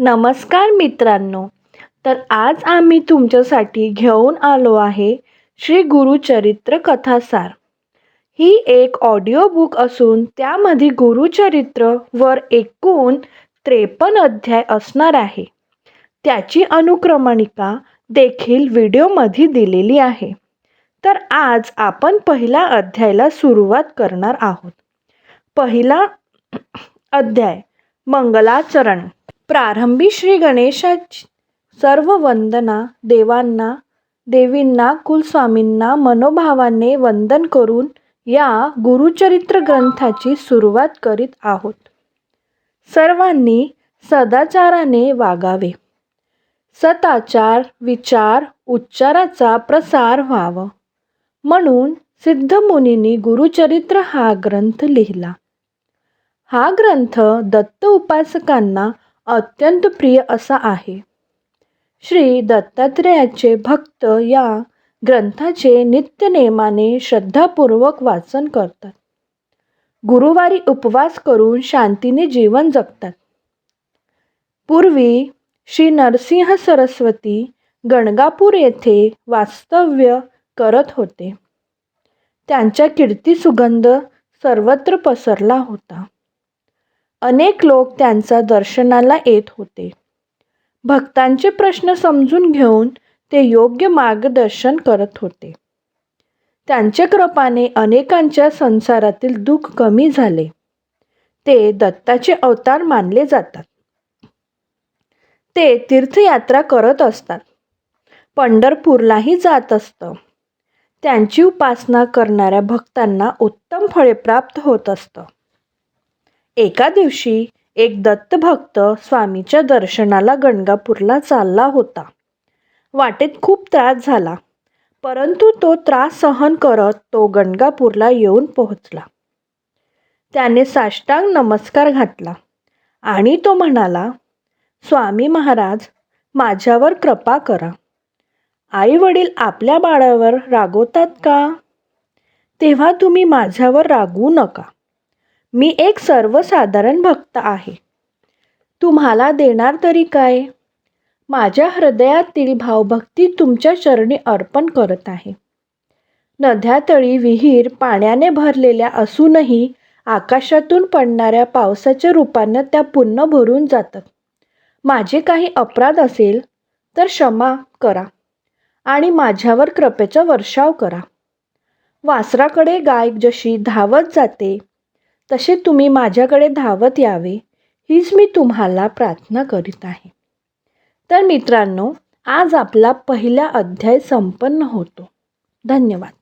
नमस्कार मित्रांनो. तर आज आम्ही तुमच्यासाठी घेऊन आलो आहे श्री गुरुचरित्र कथासार. ही एक ऑडिओ बुक असून त्यामध्ये गुरुचरित्र वर एकूण त्रेपन्न अध्याय असणार आहे. त्याची अनुक्रमणिका देखील व्हिडिओमध्ये दिलेली आहे. तर आज आपण पहिल्या अध्यायाला सुरुवात करणार आहोत. पहिला अध्याय मंगलाचरण. प्रारंभी श्री गणेशाची सर्व वंदना देवांना देवींना कुलस्वामींना मनोभावाने वंदन करून या गुरुचरित्र ग्रंथाची सुरुवात करीत आहोत. सर्वांनी सदाचाराने वागावे. सताचार विचार उच्चाराचा प्रसार व्हावा. म्हणून सिद्धमुनींनी गुरुचरित्र हा ग्रंथ लिहिला. हा ग्रंथ दत्त उपासकांना अत्यंत प्रिय असा आहे. श्री दत्तात्रेयाचे भक्त या ग्रंथाचे नित्यनेमाने श्रद्धापूर्वक वाचन करतात. गुरुवारी उपवास करून शांतीने जीवन जगतात. पूर्वी श्री नरसिंह सरस्वती गणगापूर येथे वास्तव्य करत होते. त्यांच्या कीर्ती सुगंध सर्वत्र पसरला होता. अनेक लोक त्यांचा दर्शनाला येत होते. भक्तांचे प्रश्न समजून घेऊन ते योग्य मार्गदर्शन करत होते. त्यांच्या कृपाने अनेकांच्या संसारातील दुःख कमी झाले. ते दत्ताचे अवतार मानले जातात. ते तीर्थयात्रा करत असतात. पंढरपूरलाही जात असतं. त्यांची उपासना करणाऱ्या भक्तांना उत्तम फळे प्राप्त होत असतं. एका दिवशी एक दत्तभक्त स्वामीच्या दर्शनाला गणगापूरला चालला होता. वाटेत खूप त्रास झाला परंतु तो त्रास सहन करत तो गणगापूरला येऊन पोहोचला. त्याने साष्टांग नमस्कार घातला आणि तो म्हणाला स्वामी महाराज माझ्यावर कृपा करा. आई वडील आपल्या बाळावर रागवतात का? तेव्हा तुम्ही माझ्यावर रागवू नका. मी एक सर्वसाधारण भक्त आहे. तुम्हाला देणार तरी काय? माझ्या हृदयातील भावभक्ती तुमच्या चरणी अर्पण करत आहे. नद्यातळी विहीर पाण्याने भरलेल्या असूनही आकाशातून पडणाऱ्या पावसाच्या रूपानं त्या पुन्हा भरून जातात. माझे काही अपराध असेल तर क्षमा करा आणि माझ्यावर कृपेचा वर्षाव करा. वासराकडे गाय जशी धावत जाते तसे तुम्ही माझ्याकडे धावत यावे हीच मी तुम्हाला प्रार्थना करीत आहे. तर मित्रांनो आज आपला पहिला अध्याय संपन्न होतो. धन्यवाद.